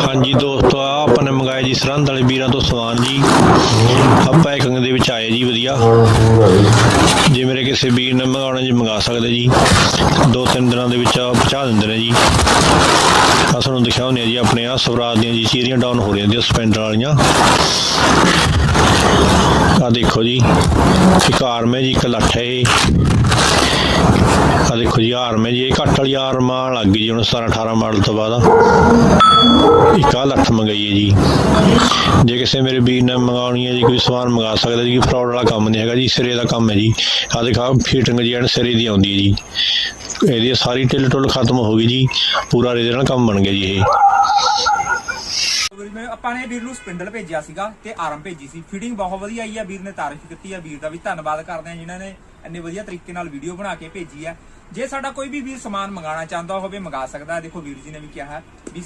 ਹਾਂਜੀ ਦੋਸਤੋ ਆ ਆਪਾਂ ਨੇ ਮੰਗਾਇਆ ਜੀ ਸਰਹੰਦ ਵਾਲੇ ਵੀਰਾਂ ਤੋਂ ਸਮਾਨ ਜੀ। ਆ ਪੈਕਿੰਗ ਦੇ ਵਿੱਚ ਆਏ ਜੀ ਵਧੀਆ। ਜੇ ਮੇਰੇ ਕਿਸੇ ਵੀਰ ਨੇ ਮੰਗਾਉਣਾ ਜੀ, ਮੰਗਾ ਸਕਦੇ ਜੀ। ਦੋ ਤਿੰਨ ਦਿਨਾਂ ਦੇ ਵਿੱਚ ਪਹੁੰਚਾ ਦਿੰਦੇ ਨੇ ਜੀ। ਆ ਤੁਹਾਨੂੰ ਦਿਖਾਉਂਦੇ ਆ ਜੀ ਆਪਣੇ ਆ ਸਵਰਾਜ ਦੀਆਂ ਜੀ ਚੀਰੀਆਂ ਡਾਊਨ ਹੋ ਰਹੀਆਂ ਜੀ ਸਪੈਂਡਰ ਵਾਲੀਆਂ। ਆ ਦੇਖੋ ਜੀ, ਇੱਕ ਆਰਮ ਹੈ ਜੀ, ਇੱਕ ਲੱਠ ਹੈ ਆ ਦੇਖੋ ਜੀ ਆਰਮ ਹੈ ਜੀ, ਇਹ ਘੱਟ ਵਾਲੀ ਆਰਮ ਲੱਗ ਗਈ ਜੀ ਹੁਣ 17 18 ਮਾਡਲ ਤੋਂ ਬਾਅਦ। ਇੱਕ ਆ ਮੰਗਾਈ ਹੈ ਜੀ? ਜੇ ਕਿਸੇ ਮੇਰੇ ਵੀਰ ਨੇ ਮੰਗਾਉਣੀ ਹੈ ਜੀ, ਕੋਈ ਸਮਾਨ ਮੰਗਾ ਸਕਦਾ ਜੀ ਫਰਾਡ ਵਾਲਾ ਕੰਮ ਨਹੀਂ ਹੈਗਾ ਜੀ, ਸਿਰੇ ਦਾ ਕੰਮ ਹੈ ਜੀ। ਆ ਦੇਖਾ ਫਿਟਿੰਗ ਜੀ ਐਨ ਸਿਰੇ ਦੀ ਆਉਂਦੀ ਹੈ ਜੀ। ਇਹਦੀ ਸਾਰੀ ਢਿੱਲ ਟੁੱਲ ਖਤਮ ਹੋ ਗਈ ਜੀ, ਪੂਰਾ ਇਹਦੇ ਨਾਲ ਕੰਮ ਬਣ ਗਿਆ ਜੀ ਇਹ। ਵੀਰ ਆਪਾਂ ਨੇ ਵੀਰ ਨੂੰ ਸਪਿੰਡਲ ਭੇਜਿਆ ਸੀਗਾ ਤੇ ਆਰਮ ਭੇਜੀ ਸੀ। ਫਿਟਿੰਗ ਬਹੁਤ ਵਧੀਆ ਆਈ ਆ, ਵੀਰ ਨੇ ਤਾਰੀਫ ਕੀਤੀ ਆ। ਵੀਰ ਦਾ ਵੀ ਧੰਨਵਾਦ ਕਰਦੇ ਆ, ਜਿਨ੍ਹਾਂ ਨੇ ਇੰਨੇ ਵਧੀਆ ਤਰੀਕੇ ਨਾਲ ਵੀਡੀਓ ਬਣਾ ਕੇ ਭੇਜੀ ਆ। ਜੇ ਸਾਡਾ ਕੋਈ ਵੀ ਵੀਰ ਸਮਾਨ ਮੰਗਾਉਣਾ ਚਾਹੁੰਦਾ ਹੋਵੇ, ਮੰਗਾ ਸਕਦਾ। ਦੇਖੋ, ਵੀਰ ਜੀ ਨੇ ਵੀ ਕਿਹਾ ਵੀ